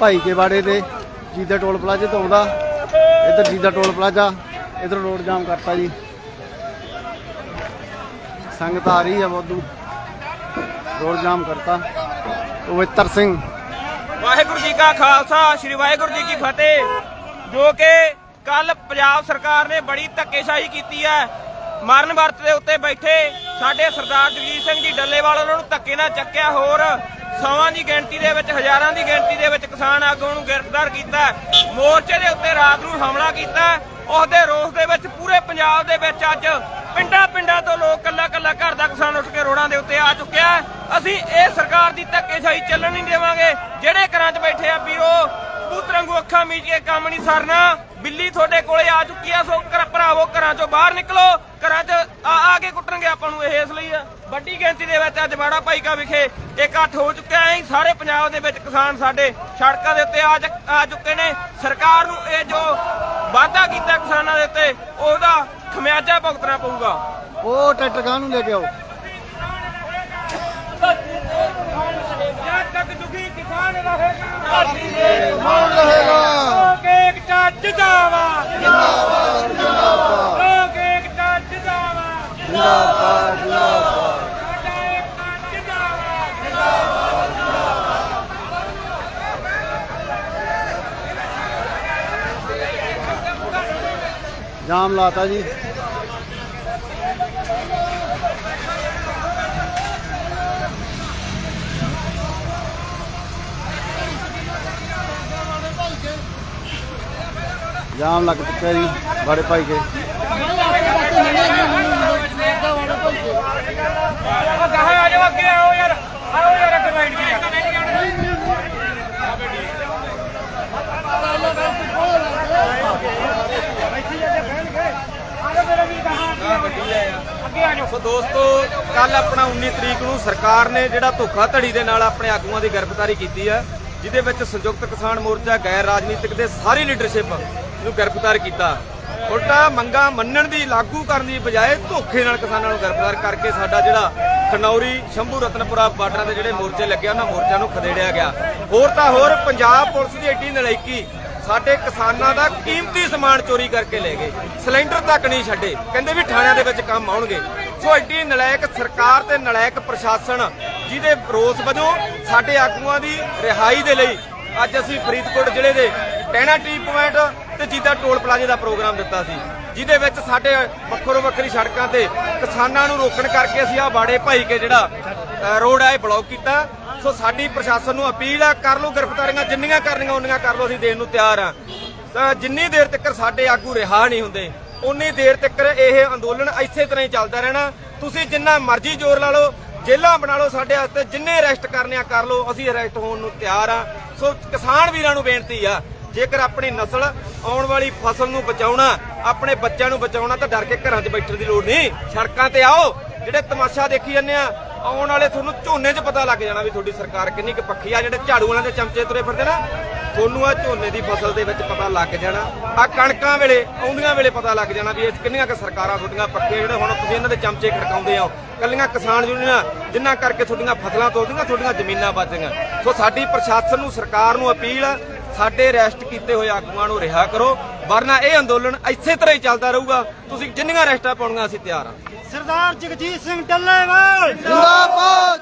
ਭਾਈ ਕੇ ਬਾੜੇ ਦੇ ਜੀਦਾ ਟੋਲ ਪਲਾਜ਼ੇ ਤੋਂ ਆਉਂਦਾ। ਇੱਧਰ ਜੀਦਾ ਟੋਲ ਪਲਾਜ਼ਾ, ਇੱਧਰ ਰੋਡ ਜਾਮ ਕਰਤਾ ਜੀ। ਸੰਗਤ ਆ ਰਹੀ ਹੈ ਵਾਧੂ। ਰੋਡ ਜਾਮ ਕਰਤਾ। ਪਵਿੱਤਰ ਸਿੰਘ। ਵਾਹਿਗੁਰੂ ਜੀ ਕਾ ਖਾਲਸਾ, ਸ੍ਰੀ ਵਾਹਿਗੁਰੂ ਜੀ ਕੀ ਫਤਿਹ। ਜੋ ਕਿ ਕੱਲ ਪੰਜਾਬ ਸਰਕਾਰ ਨੇ ਬੜੀ ਧੱਕੇਸ਼ਾਹੀ ਕੀਤੀ ਹੈ। ਮਰਨ ਵਰਤ ਦੇ ਉੱਤੇ ਬੈਠੇ ਸਾਡੇ ਸਰਦਾਰ ਜਗਜੀਤ ਸਿੰਘ ਜੀ ਡੱਲੇਵਾਲ, ਉਹਨਾਂ ਨੂੰ ਧੱਕੇ ਨਾਲ ਚੱਕਿਆ ਹੋਰ ਸੌਵਾਂ ਦੀ ਗਿਣਤੀ ਦੇ ਵਿੱਚ, ਹਜ਼ਾਰਾਂ ਦੀ ਗਿਣਤੀ ਦੇ ਵਿੱਚ ਕਿਸਾਨ ਆਗੂਆਂ ਨੂੰ ਗ੍ਰਿਫਤਾਰ ਕੀਤਾ ਮੋਰਚੇ ਦੇ ਉੱਤੇ ਰਾਤ ਨੂੰ ਹਮਲਾ ਕੀਤਾ ਹੈ। ਉਸ ਦੇ ਰੋਸ ਦੇ ਵਿੱਚ ਪੂਰੇ ਪੰਜਾਬ ਦੇ ਵਿੱਚ ਅੱਜ ਪਿੰਡਾਂ ਪਿੰਡਾਂ ਤੋਂ ਲੋਕ ਕੱਲਾ ਕੱਲਾ ਘਰ ਦਾ ਕਿਸਾਨ ਉੱਠ ਕੇ ਰੋਡਾਂ ਦੇ ਉੱਤੇ ਆ ਚੁੱਕਿਆ ਅਸੀਂ ਇਹ ਸਰਕਾਰ ਦੀ ਧੱਕੇਸ਼ਾਹੀ ਚੱਲਣ ਨਹੀਂ ਦੇਵਾਂਗੇ। ਜਿਹੜੇ ਘਰਾਂ 'ਚ ਬੈਠੇ ਆ ਅੱਖਾਂ ਮੀਚ ਕੇ ਕੰਮ ਨਹੀਂ ਸਰਨਾ। ਬਿੱਲੀ ਤੁਹਾਡੇ ਕੋਲੇ ਆ ਚੁੱਕੀ ਆ ਸੋ ਭਰਾਵੋ ਘਰਾਂ 'ਚੋਂ ਬਾਹਰ ਨਿਕਲੋ। ਘਰਾਂ 'ਚ ਆ ਆ ਕੇ ਕੁੱਟਣਗੇ ਆਪਾਂ ਨੂੰ ਇਹ ਇਸ ਲਈ ਆ। ਵੱਡੀ ਗਿਣਤੀ ਦੇ ਵਿੱਚ ਅੱਜ ਬਾੜਾ ਭਾਈਕਾ ਵਿਖੇ ਇਕੱਠ ਹੋ ਚੁੱਕਿਆ ਹੈ। ਸਾਰੇ ਪੰਜਾਬ ਦੇ ਵਿੱਚ ਕਿਸਾਨ ਸਾਡੇ ਸੜਕਾਂ ਦੇ ਉੱਤੇ ਆ ਚੁੱਕ- ਆ ਚੁੱਕੇ ਨੇ। ਸਰਕਾਰ ਨੂੰ ਇਹ ਜੋ ਵਾਅਦਾ ਕੀਤਾ ਕਿਸਾਨਾਂ ਦੇ ਉੱਤੇ ਉਹਦਾ ਖਮਿਆਜਾ ਭੁਗਤਣਾ ਪਊਗਾ। ਉਹ ਟਰੈਕਟਰ ਗਾਂ ਨੂੰ ਲੈ ਕੇ ਆਓ? ਜਦ ਤੱਕ ਦੁਖੀ ਕਿਸਾਨ ਰਹੇਗਾ ਲੋਕ ਏਕਤਾ ਜਿੰਦਾਬਾਦ ਜਿੰਦਾਬਾਦ ਜਿੰਦਾਬਾਦ ਲੋਕ ਏਕਤਾ ਜਿੰਦਾਬਾਦ ਜਿੰਦਾਬਾਦ ਜਿੰਦਾਬਾਦ ਸਾਡਾ ਏਕਤਾ ਜਿੰਦਾਬਾਦ ਜਾਮ ਲਾਤਾ ਜੀ। ਜਾਮ ਲੱਗ ਚੁੱਕਿਆ ਜੀ ਬੜੇ ਭਾਈ ਕੇ ਉਹ ਕਹਾਂ ਆ ਜਾਓ ਅੱਗੇ ਆਓ ਯਾਰ ਆਓ ਯਾਰ ਅੱਗੇ ਬੈਠ ਗਏ ਸੋ ਦੋਸਤੋ ਕੱਲ ਆਪਣਾ 19 ਤਰੀਕ ਨੂੰ ਸਰਕਾਰ ਨੇ ਜਿਹੜਾ ਧੋਖਾ ਧੜੀ ਦੇ ਨਾਲ ਆਪਣੇ ਆਗੂਆਂ ਦੀ ਗ੍ਰਿਫਤਾਰੀ ਕੀਤੀ ਹੈ ਜਿਹਦੇ ਵਿੱਚ ਸੰਯੁਕਤ ਕਿਸਾਨ ਮੋਰਚਾ, ਗੈਰ ਰਾਜਨੀਤਿਕ ਦੇ ਸਾਰੀ ਲੀਡਰਸ਼ਿਪ ਨੂੰ ਗ੍ਰਿਫਤਾਰ ਕੀਤਾ। ਉਲਟਾ ਮੰਗਾ ਮੰਨਣ ਦੀ, ਲਾਗੂ ਕਰਨ ਦੀ ਬਜਾਏ ਧੋਖੇ ਨਾਲ ਕਿਸਾਨਾਂ ਨੂੰ ਗ੍ਰਿਫਤਾਰ ਕਰਕੇ ਸਾਡਾ ਜਿਹੜਾ ਖਨੌਰੀ ਸ਼ੰਭੂ ਰਤਨਪੁਰਾ ਬਾਰਡਰਾਂ ਦੇ ਜਿਹੜੇ ਮੋਰਚੇ ਲੱਗੇ ਉਹਨਾਂ ਮੋਰਚਿਆਂ ਨੂੰ ਖਦੇੜਿਆ ਗਿਆ। ਹੋਰ ਤਾਂ ਹੋਰ, ਪੰਜਾਬ ਪੁਲਿਸ ਦੀ ਐਡੀ ਨਲਾਇਕੀ ਸਾਡੇ ਕਿਸਾਨਾਂ ਦਾ ਕੀਮਤੀ ਸਮਾਨ ਚੋਰੀ ਕਰਕੇ ਲੈ ਗਏ। ਸਿਲੰਡਰ ਤੱਕ ਨਹੀਂ ਛੱਡੇ। ਕਹਿੰਦੇ ਵੀ ਥਾਣਿਆਂ ਦੇ ਵਿੱਚ ਕੰਮ ਆਉਣਗੇ। ਸੋ ਏਡੀ ਨਲਾਇਕ ਸਰਕਾਰ ਤੇ ਨਲਾਇਕ ਪ੍ਰਸ਼ਾਸਨ ਜਿਹਦੇ ਰੋਸ ਵਜੋਂ ਸਾਡੇ ਆਗੂਆਂ ਦੀ ਰਿਹਾਈ ਦੇ ਲਈ ਅੱਜ ਅਸੀਂ ਫਰੀਦਕੋਟ ਜ਼ਿਲ੍ਹੇ ਦੇ ਟੈਣਾ ਟੀ ਪੁਆਇੰਟ ਤੇ ਜਿੱਦਾਂ ਟੋਲ ਪਲਾਜ਼ੇ ਦਾ ਪ੍ਰੋਗਰਾਮ ਦਿੱਤਾ ਸੀ, ਜਿਹਦੇ ਵਿੱਚ ਸਾਡੇ ਵੱਖਰੋ ਵੱਖਰੀ ਸੜਕਾਂ ਤੇ ਕਿਸਾਨਾਂ ਨੂੰ ਰੋਕਣ ਕਰਕੇ ਅਸੀਂ ਆ ਬਾੜੇ ਭਾਈ ਕੇ ਜਿਹੜਾ ਰੋਡ ਆ ਇਹ ਬਲੌਕ ਕੀਤਾ। ਸੋ ਸਾਡੀ ਪ੍ਰਸ਼ਾਸਨ ਨੂੰ ਅਪੀਲ ਆ, ਕਰ ਲਓ ਗ੍ਰਿਫਤਾਰੀਆਂ, ਜਿੰਨੀਆਂ ਕਰਨੀਆਂ ਉਹਨੀਆਂ ਕਰ ਲਓ, ਅਸੀਂ ਦੇਣ ਨੂੰ ਤਿਆਰ ਆ। ਤਾਂ ਜਿੰਨੀ ਦੇਰ ਤੱਕ ਸਾਡੇ ਆਗੂ ਰਿਹਾ ਨਹੀਂ ਹੁੰਦੇ ਉਨੀ ਦੇਰ ਤੱਕ ਇਹ ਅੰਦੋਲਨ ਇਸੇ ਤਰ੍ਹਾਂ ਹੀ ਚੱਲਦਾ ਰਹਿਣਾ। ਤੁਸੀਂ ਜਿੰਨਾ ਮਰਜ਼ੀ ਜ਼ੋਰ ਲਾ ਲਓ ਜੇਲਾਂ ਬਣਾ ਲਓ ਸਾਡੇ ਵਾਸਤੇ, ਜਿੰਨੇ ਅਰੈਸਟ ਕਰਨੇ ਆ, ਕਰ ਲਓ, ਅਸੀਂ ਅਰੈਸਟ ਹੋਣ ਨੂੰ ਤਿਆਰ ਆ। ਸੋ ਕਿਸਾਨ ਵੀਰਾਂ ਨੂੰ ਬੇਨਤੀ ਆ ਜੇਕਰ ਆਪਣੀ ਨਸਲ ਆਉਣ ਵਾਲੀ ਫਸਲ ਨੂੰ ਬਚਾਉਣਾ, ਆਪਣੇ ਬੱਚਿਆਂ ਨੂੰ ਬਚਾਉਣਾ, ਤਾਂ ਡਰ ਕੇ ਘਰਾਂ 'ਚ ਬੈਠਣ ਦੀ ਲੋੜ ਨਹੀਂ। ਸੜਕਾਂ ਤੇ ਆਓ, ਜਿਹੜੇ ਤਮਾਸ਼ਾ ਦੇਖੀ ਜਾਂਦੇ ਆ, ਆਉਣ ਵਾਲੇ ਤੁਹਾਨੂੰ ਝੋਨੇ 'ਚ ਪਤਾ ਲੱਗ ਜਾਣਾ ਵੀ ਤੁਹਾਡੀ ਸਰਕਾਰ ਕਿੰਨੀ ਕੁ ਪੱਖੀ ਆ, ਜਿਹੜੇ ਝਾੜੂ ਵਾਲਿਆਂ ਦੇ ਚਮਚੇ ਤੁਰੇ ਫਿਰਦੇ ਨਾ, ਤੁਹਾਨੂੰ ਆ ਝੋਨੇ ਦੀ ਫਸਲ ਦੇ ਵਿੱਚ ਪਤਾ ਲੱਗ ਜਾਣਾ। ਆ ਕਣਕਾਂ ਵੇਲੇ, ਆਉਂਦੀਆਂ ਵੇਲੇ ਪਤਾ ਲੱਗ ਜਾਣਾ ਵੀ ਇਹ ਕਿੰਨੀਆਂ ਕੁ ਸਰਕਾਰਾਂ ਤੁਹਾਡੀਆਂ ਪੱਖੀਆਂ, ਜਿਹੜੇ ਹੁਣ ਤੁਸੀਂ ਇਹਨਾਂ ਦੇ ਚਮਚੇ ਖੜਕਾਉਂਦੇ ਆ ਕੱਲੀਆਂ ਕਿਸਾਨ ਯੂਨੀਅਨਾਂ, ਜਿਨ੍ਹਾਂ ਕਰਕੇ ਤੁਹਾਡੀਆਂ ਫਸਲਾਂ ਤੋੜਦੀਆਂ, ਤੁਹਾਡੀਆਂ ਜ਼ਮੀਨਾਂ ਬਚਦੀਆਂ ਸੋ ਸਾਡੀ ਪ੍ਰਸ਼ਾਸਨ ਨੂੰ, ਸਰਕਾਰ ਨੂੰ ਅਪੀਲ ਆ ਸਾਡੇ ਅਰੈਸਟ ਕੀਤੇ ਹੋਏ ਆਗੂਆਂ ਨੂੰ ਰਿਹਾ ਕਰੋ ਵਰਨਾ ਇਹ ਅੰਦੋਲਨ ਇਸੇ ਤਰ੍ਹਾਂ ਹੀ ਚੱਲਦਾ ਰਹੂਗਾ। ਤੁਸੀਂ ਜਿੰਨੀਆਂ ਅਰੈਸਟਾਂ ਪਾਉਣੀਆਂ ਅਸੀਂ ਤਿਆਰ ਆ ਸਰਦਾਰ ਜਗਜੀਤ ਸਿੰਘ ਡੱਲੇਵਾਲ। ਜਿੰਦਾਬਾਦ!